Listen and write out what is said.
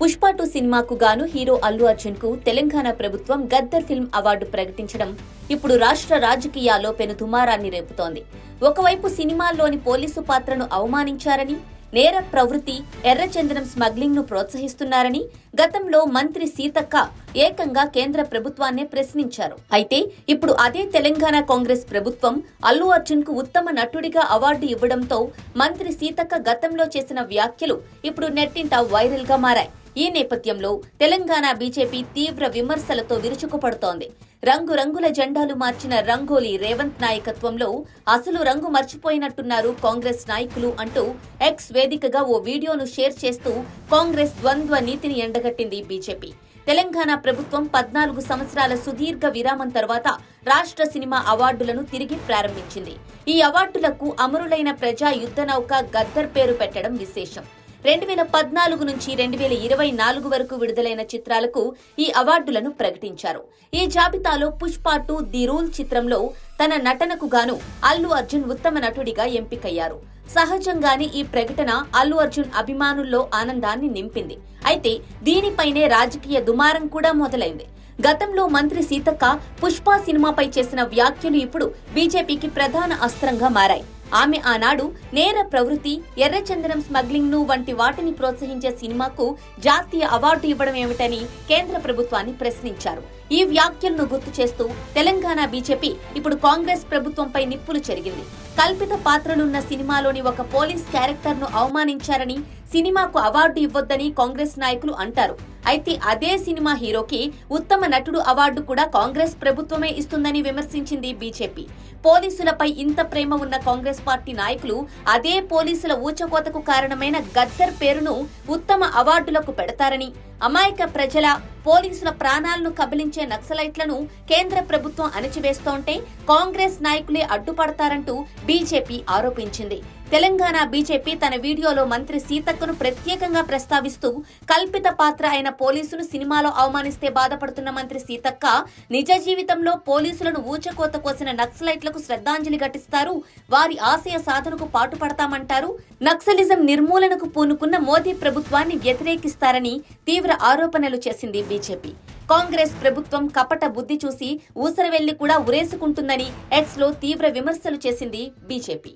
Pushpa two సినిమాకు గాను hero Allu అర్జున్కు Telangana ప్రభుత్వం గద్దర్ ఫిల్మ్ అవార్డు ప్రకటించడం ఇప్పుడు రాష్ట్ర రాజకీయాల్లో పెను దుమారాన్ని రేపుతోంది. ఒకవైపు సినిమాల్లోని పోలీసు పాత్రను అవమానించారని నేర ప్రవృత్తి ఎర్రచందనం స్మగ్లింగ్ను ప్రోత్సహిస్తున్నారని గతంలో మంత్రి సీతక్క ఏకంగా కేంద్ర ప్రభుత్వాన్నే ప్రశ్నించారు. అయితే ఇప్పుడు అదే తెలంగాణ కాంగ్రెస్ ప్రభుత్వం అల్లు అర్జున్కు ఉత్తమ నటుడిగా అవార్డు ఇవ్వడంతో మంత్రి సీతక్క గతంలో చేసిన వ్యాఖ్యలు ఇప్పుడు నెట్టింట వైరల్గా మారాయి. ఈ నేపథ్యంలో తెలంగాణ బీజేపీ తీవ్ర విమర్శలతో విరుచుకుపడుతోంది. రంగురంగుల జెండాలు మార్చిన రంగోలీ రేవంత్ నాయకత్వంలో అసలు రంగు మర్చిపోయినట్టున్నారు కాంగ్రెస్ నాయకులు అంటూ ఎక్స్ వేదికగా ఓ వీడియోను షేర్ చేస్తూ కాంగ్రెస్ ద్వంద్వ నీతిని ఎండగట్టింది బీజేపీ. తెలంగాణ ప్రభుత్వం పద్నాలుగు సంవత్సరాల సుదీర్ఘ విరామం తర్వాత రాష్ట్ర సినిమా అవార్డులను తిరిగి ప్రారంభించింది. ఈ అవార్డులకు అమరులైన ప్రజా యుద్ధ నౌక గద్దర్ పేరు పెట్టడం విశేషం. రెండు వేల పద్నాలుగు నుంచి రెండు వేల ఇరవై నాలుగు వరకు విడుదలైన చిత్రాలకు ఈ అవార్డులను ప్రకటించారు. ఈ జాబితాలో పుష్ప టూ ది రూల్ చిత్రంలో తన నటనకు గాను అల్లు అర్జున్ ఉత్తమ నటుడిగా ఎంపికయ్యారు. సహజంగానే ఈ ప్రకటన అల్లు అర్జున్ అభిమానుల్లో ఆనందాన్ని నింపింది. అయితే దీనిపైనే రాజకీయ దుమారం కూడా మొదలైంది. గతంలో మంత్రి సీతక్క పుష్ప సినిమాపై చేసిన వ్యాఖ్యలు ఇప్పుడు బీజేపీకి ప్రధాన అస్త్రంగా మారాయి. ఆమె ఆనాడు నేర ప్రవృత్తి ఎర్రచందనం స్మగ్లింగ్ను వంటి వాటిని ప్రోత్సహించే సినిమాకు జాతీయ అవార్డు ఇవ్వడం ఏమిటని కేంద్ర ప్రభుత్వాన్ని ప్రశ్నించారు. ఈ వ్యాఖ్యలను గుర్తు చేస్తూ తెలంగాణ బీజేపీ ఇప్పుడు కాంగ్రెస్ ప్రభుత్వంపై నిప్పులు చెరిగింది. కల్పిత పాత్రలున్న సినిమాలోని ఒక పోలీస్ క్యారెక్టర్ను అవమానించారని సినిమాకు అవార్డు ఇవ్వొద్దని కాంగ్రెస్ నాయకులు అంటారు. అయితే అదే సినిమా హీరోకి ఉత్తమ నటుడు అవార్డు కూడా కాంగ్రెస్ ప్రభుత్వమే ఇస్తుందని విమర్శించింది బీజేపీ. పోలీసులపై ఇంత ప్రేమ ఉన్న కాంగ్రెస్ పార్టీ నాయకులు అదే పోలీసుల ఊచకోతకు కారణమైన గద్దర్ పేరును ఉత్తమ అవార్డులకు పెడతారని అమాయక ప్రజల పోలీసుల ప్రాణాలను కబలించే నక్సలైట్లను కేంద్ర ప్రభుత్వం అణచివేస్తోంటే కాంగ్రెస్ నాయకులే అడ్డుపడతారంటూ బీజేపీ ఆరోపించింది. తెలంగాణ బీజేపీ తన వీడియోలో మంత్రి సీతక్కను ప్రత్యేకంగా ప్రస్తావిస్తూ కల్పిత పాత్ర అయిన పోలీసును సినిమాలో అవమానిస్తే బాధపడుతున్న మంత్రి సీతక్క నిజ జీవితంలో పోలీసులను ఊచకోత కోసిన నక్సలైట్లకు శ్రద్ధాంజలి ఘటిస్తారు వారి ఆశయ సాధనకు పాటుపడతామంటారు. నక్సలిజం నిర్మూలనకు పూనుకున్న మోదీ ప్రభుత్వాన్ని వ్యతిరేకిస్తారని తీవ్ర ఆరోపణలు చేసింది బీజేపీ. కాంగ్రెస్ ప్రభుత్వం కపట బుద్ధి చూసి ఊసరవెల్లి కూడా ఉరేసుకుంటుందని ఎక్స్లో తీవ్ర విమర్శలు చేసింది బీజేపీ.